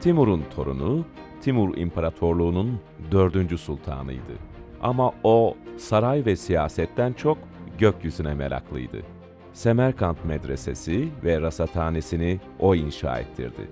Timur'un torunu, Timur İmparatorluğu'nun dördüncü sultanıydı. Ama o saray ve siyasetten çok gökyüzüne meraklıydı. Semerkant Medresesi ve rasathanesini o inşa ettirdi.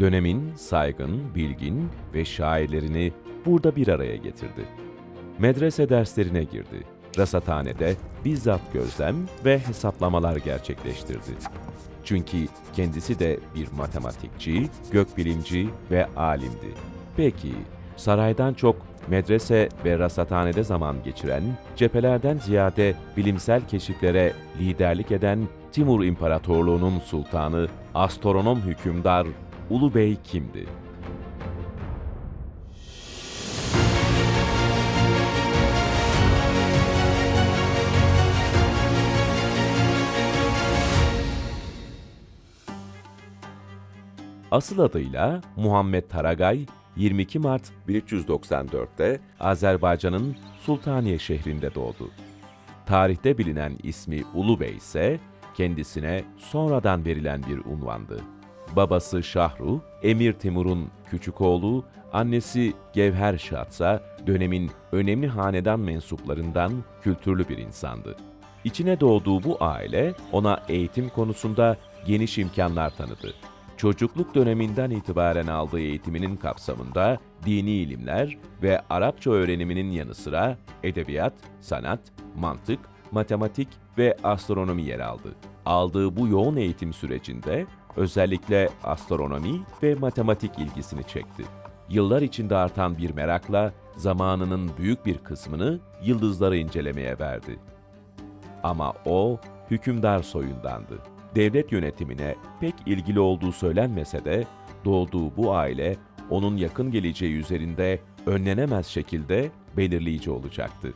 Dönemin saygın, bilgin ve şairlerini burada bir araya getirdi. Medrese derslerine girdi. Rasathanede bizzat gözlem ve hesaplamalar gerçekleştirdi. Çünkü kendisi de bir matematikçi, gökbilimci ve alimdi. Peki, saraydan çok medrese ve rasathanede zaman geçiren, cephelerden ziyade bilimsel keşiflere liderlik eden Timur İmparatorluğu'nun sultanı, astronom hükümdar Ulu Bey kimdi? Asıl adıyla Muhammed Taragay, 22 Mart 1394'te Azerbaycan'ın Sultaniye şehrinde doğdu. Tarihte bilinen ismi Ulu Bey ise kendisine sonradan verilen bir unvandı. Babası Şahru, Emir Timur'un küçük oğlu, annesi Gevher Şah dönemin önemli hanedan mensuplarından kültürlü bir insandı. İçine doğduğu bu aile ona eğitim konusunda geniş imkanlar tanıdı. Çocukluk döneminden itibaren aldığı eğitiminin kapsamında dini ilimler ve Arapça öğreniminin yanı sıra edebiyat, sanat, mantık, matematik ve astronomi yer aldı. Aldığı bu yoğun eğitim sürecinde özellikle astronomi ve matematik ilgisini çekti. Yıllar içinde artan bir merakla zamanının büyük bir kısmını yıldızları incelemeye verdi. Ama o hükümdar soyundandı. Devlet yönetimine pek ilgili olduğu söylenmese de doğduğu bu aile onun yakın geleceği üzerinde önlenemez şekilde belirleyici olacaktı.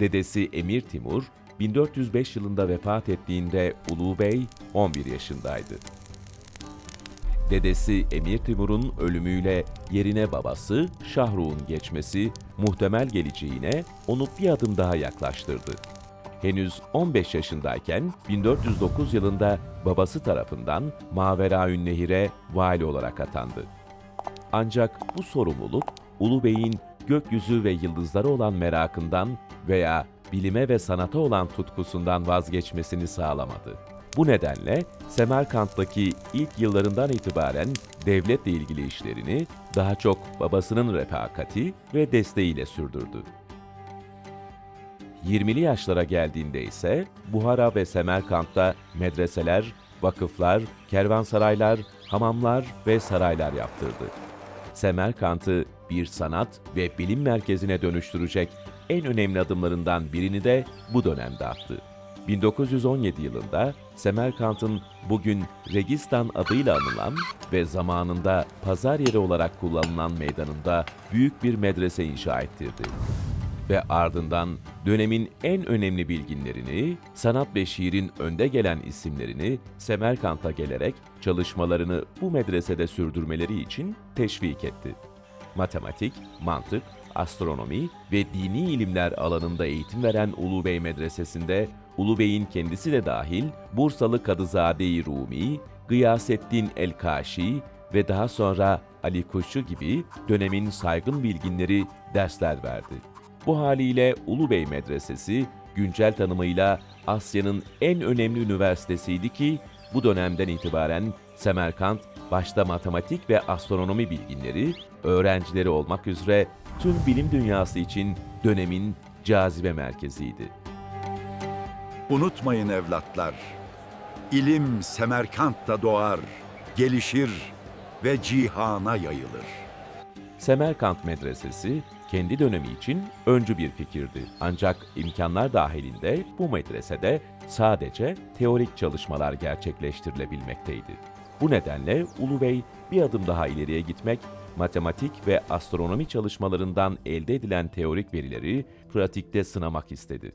Dedesi Emir Timur 1405 yılında vefat ettiğinde Ulu Bey 11 yaşındaydı. Dedesi Emir Timur'un ölümüyle yerine babası Şahruh'un geçmesi muhtemel geleceğine onu bir adım daha yaklaştırdı. Henüz 15 yaşındayken 1409 yılında babası tarafından Maveraün Nehir'e vali olarak atandı. Ancak bu sorumluluk Ulu Bey'in gökyüzü ve yıldızlara olan merakından veya bilime ve sanata olan tutkusundan vazgeçmesini sağlamadı. Bu nedenle Semerkant'taki ilk yıllarından itibaren devletle ilgili işlerini daha çok babasının refakati ve desteğiyle sürdürdü. 20'li yaşlara geldiğinde ise Buhara ve Semerkant'ta medreseler, vakıflar, kervansaraylar, hamamlar ve saraylar yaptırdı. Semerkant'ı bir sanat ve bilim merkezine dönüştürecek en önemli adımlarından birini de bu dönemde attı. 1917 yılında Semerkant'ın bugün Registan adıyla anılan ve zamanında pazar yeri olarak kullanılan meydanında büyük bir medrese inşa ettirdi ve ardından dönemin en önemli bilginlerini, sanat ve şiirin önde gelen isimlerini Semerkant'a gelerek çalışmalarını bu medresede sürdürmeleri için teşvik etti. Matematik, mantık, astronomi ve dini ilimler alanında eğitim veren Ulu Bey Medresesi'nde Ulu Bey'in kendisi de dahil Bursalı Kadızade-i Rumi, Gıyasettin El-Kaşi ve daha sonra Ali Kuşçu gibi dönemin saygın bilginleri dersler verdi. Bu haliyle Ulubey Medresesi güncel tanımıyla Asya'nın en önemli üniversitesiydi ki bu dönemden itibaren Semerkant başta matematik ve astronomi bilginleri, öğrencileri olmak üzere tüm bilim dünyası için dönemin cazibe merkeziydi. Unutmayın evlatlar, ilim Semerkant'ta doğar, gelişir ve cihana yayılır. Semerkant Medresesi kendi dönemi için öncü bir fikirdi. Ancak imkanlar dahilinde bu medresede sadece teorik çalışmalar gerçekleştirilebilmekteydi. Bu nedenle Ulu Bey bir adım daha ileriye gitmek, matematik ve astronomi çalışmalarından elde edilen teorik verileri pratikte sınamak istedi.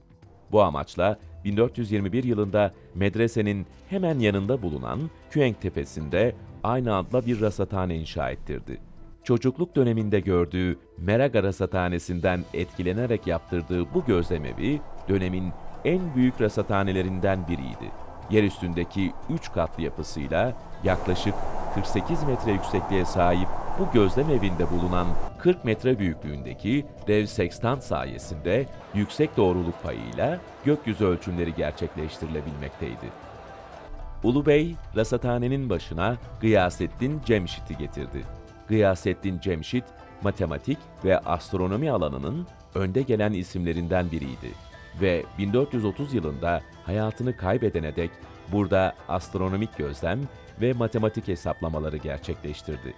Bu amaçla 1421 yılında medresenin hemen yanında bulunan Küenk Tepesi'nde aynı adla bir rasathane inşa ettirdi çocukluk döneminde gördüğü Meraga Rasathanesi'nden etkilenerek yaptırdığı bu gözlemevi dönemin en büyük rasathanelerinden biriydi. Yer üstündeki üç katlı yapısıyla yaklaşık 48 metre yüksekliğe sahip bu gözlem evinde bulunan 40 metre büyüklüğündeki dev sekstant sayesinde yüksek doğruluk payıyla gökyüzü ölçümleri gerçekleştirilebilmekteydi. Ulubey, rasathanenin başına Gıyasettin Cemşit'i getirdi. Gıyasettin Cemşit, matematik ve astronomi alanının önde gelen isimlerinden biriydi ve 1430 yılında hayatını kaybedene dek burada astronomik gözlem ve matematik hesaplamaları gerçekleştirdi.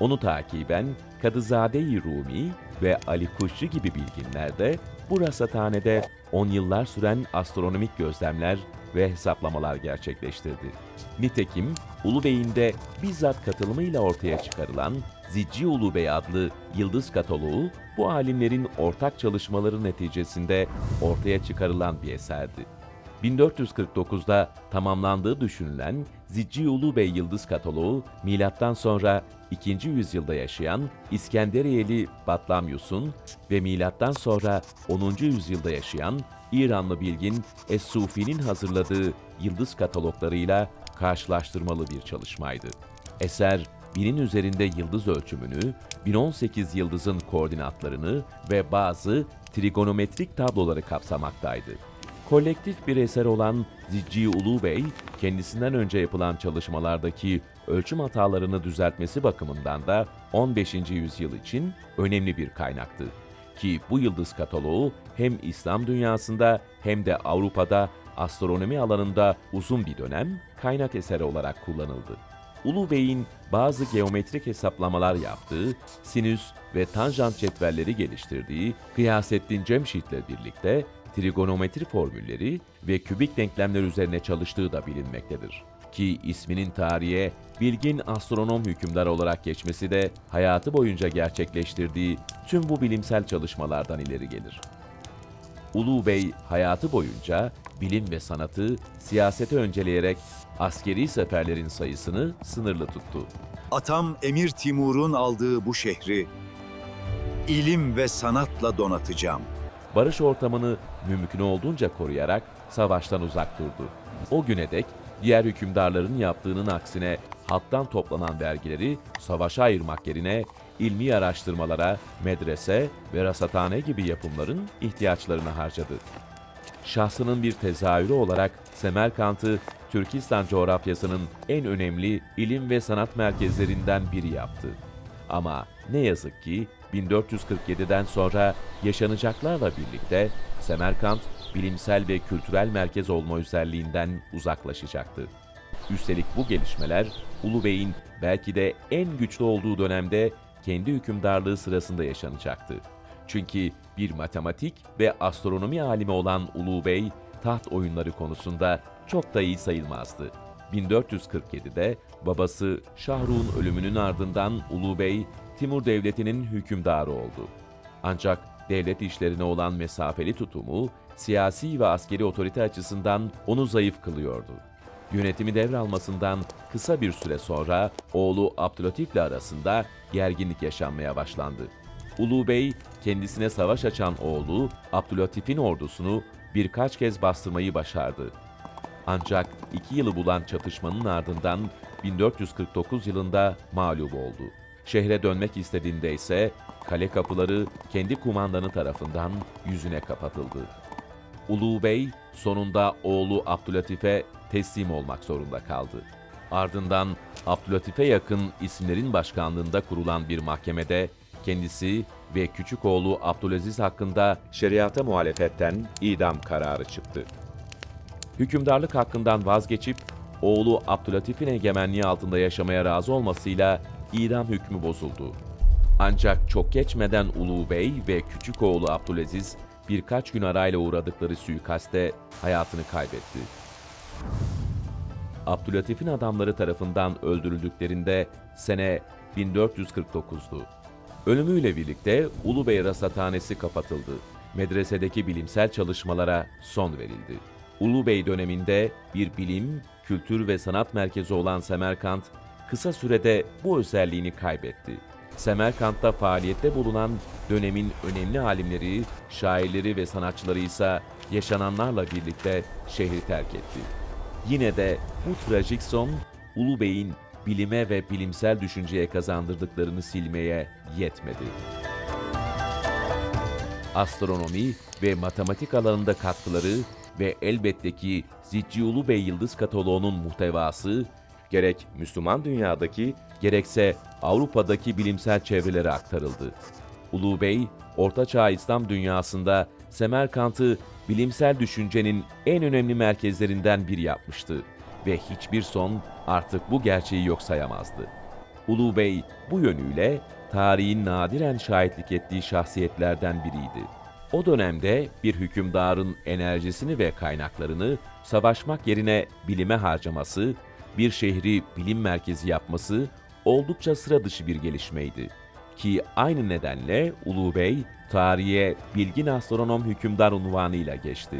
Onu takiben Kadızade-i Rumi ve Ali Kuşçu gibi bilginler de bu rasathanede 10 yıllar süren astronomik gözlemler ve hesaplamalar gerçekleştirdi. Nitekim Ulu Bey'in de bizzat katılımıyla ortaya çıkarılan Zicci Ulu Bey adlı yıldız kataloğu bu alimlerin ortak çalışmaları neticesinde ortaya çıkarılan bir eserdi. 1449'da tamamlandığı düşünülen Zicci Ulu Bey Yıldız Kataloğu, milattan sonra 2. yüzyılda yaşayan İskenderiyeli Batlamyus'un ve milattan sonra 10. yüzyılda yaşayan İranlı bilgin Es-Sufi'nin hazırladığı yıldız kataloglarıyla karşılaştırmalı bir çalışmaydı. Eser, binin üzerinde yıldız ölçümünü, 1018 yıldızın koordinatlarını ve bazı trigonometrik tabloları kapsamaktaydı. Kolektif bir eser olan Zicci Ulu Bey, kendisinden önce yapılan çalışmalardaki ölçüm hatalarını düzeltmesi bakımından da 15. yüzyıl için önemli bir kaynaktı. Ki bu yıldız kataloğu hem İslam dünyasında hem de Avrupa'da astronomi alanında uzun bir dönem kaynak eseri olarak kullanıldı. Ulu Bey'in bazı geometrik hesaplamalar yaptığı, sinüs ve tanjant cetvelleri geliştirdiği Kıyasettin Cemşit'le birlikte trigonometri formülleri ve kübik denklemler üzerine çalıştığı da bilinmektedir. Ki isminin tarihe bilgin astronom hükümdar olarak geçmesi de hayatı boyunca gerçekleştirdiği tüm bu bilimsel çalışmalardan ileri gelir. Ulu Bey hayatı boyunca bilim ve sanatı siyasete önceleyerek askeri seferlerin sayısını sınırlı tuttu. Atam Emir Timur'un aldığı bu şehri ilim ve sanatla donatacağım. barış ortamını mümkün olduğunca koruyarak savaştan uzak durdu. O güne dek diğer hükümdarların yaptığının aksine halktan toplanan vergileri savaşa ayırmak yerine ilmi araştırmalara, medrese ve rasathane gibi yapımların ihtiyaçlarını harcadı. Şahsının bir tezahürü olarak Semerkant'ı Türkistan coğrafyasının en önemli ilim ve sanat merkezlerinden biri yaptı. Ama ne yazık ki 1447'den sonra yaşanacaklarla birlikte Semerkant bilimsel ve kültürel merkez olma özelliğinden uzaklaşacaktı. Üstelik bu gelişmeler Ulu Bey'in belki de en güçlü olduğu dönemde kendi hükümdarlığı sırasında yaşanacaktı. Çünkü bir matematik ve astronomi alimi olan Ulu Bey taht oyunları konusunda çok da iyi sayılmazdı. 1447'de babası Şahruk'un ölümünün ardından Ulu Bey Timur Devleti'nin hükümdarı oldu. Ancak devlet işlerine olan mesafeli tutumu siyasi ve askeri otorite açısından onu zayıf kılıyordu. Yönetimi devralmasından kısa bir süre sonra oğlu Abdülatif ile arasında gerginlik yaşanmaya başlandı. Ulu Bey kendisine savaş açan oğlu Abdülatif'in ordusunu birkaç kez bastırmayı başardı. Ancak iki yılı bulan çatışmanın ardından 1449 yılında mağlup oldu. Şehre dönmek istediğinde ise kale kapıları kendi kumandanı tarafından yüzüne kapatıldı. Ulu Bey sonunda oğlu Abdülatif'e teslim olmak zorunda kaldı. Ardından Abdülatif'e yakın isimlerin başkanlığında kurulan bir mahkemede kendisi ve küçük oğlu Abdülaziz hakkında şeriata muhalefetten idam kararı çıktı. Hükümdarlık hakkından vazgeçip oğlu Abdülatif'in egemenliği altında yaşamaya razı olmasıyla idam hükmü bozuldu. Ancak çok geçmeden Ulu Bey ve küçük oğlu Abdülaziz birkaç gün arayla uğradıkları suikaste hayatını kaybetti. Abdülatif'in adamları tarafından öldürüldüklerinde sene 1449'du. Ölümüyle birlikte Ulubey Rasathanesi kapatıldı. Medresedeki bilimsel çalışmalara son verildi. Ulubey döneminde bir bilim, kültür ve sanat merkezi olan Semerkant kısa sürede bu özelliğini kaybetti. Semerkant'ta faaliyette bulunan dönemin önemli alimleri, şairleri ve sanatçıları ise yaşananlarla birlikte şehri terk etti. Yine de bu trajik son Ulu Bey'in bilime ve bilimsel düşünceye kazandırdıklarını silmeye yetmedi. Astronomi ve matematik alanında katkıları ve elbette ki Zicci Ulu Bey Yıldız Kataloğu'nun muhtevası gerek Müslüman dünyadaki gerekse Avrupa'daki bilimsel çevrelere aktarıldı. Ulu Bey, Ortaçağ İslam dünyasında Semerkant'ı bilimsel düşüncenin en önemli merkezlerinden biri yapmıştı ve hiçbir son artık bu gerçeği yok sayamazdı. Ulu Bey bu yönüyle tarihin nadiren şahitlik ettiği şahsiyetlerden biriydi. O dönemde bir hükümdarın enerjisini ve kaynaklarını savaşmak yerine bilime harcaması, bir şehri bilim merkezi yapması oldukça sıra dışı bir gelişmeydi. Ki aynı nedenle Ulu Bey tarihe bilgin astronom hükümdar unvanıyla geçti.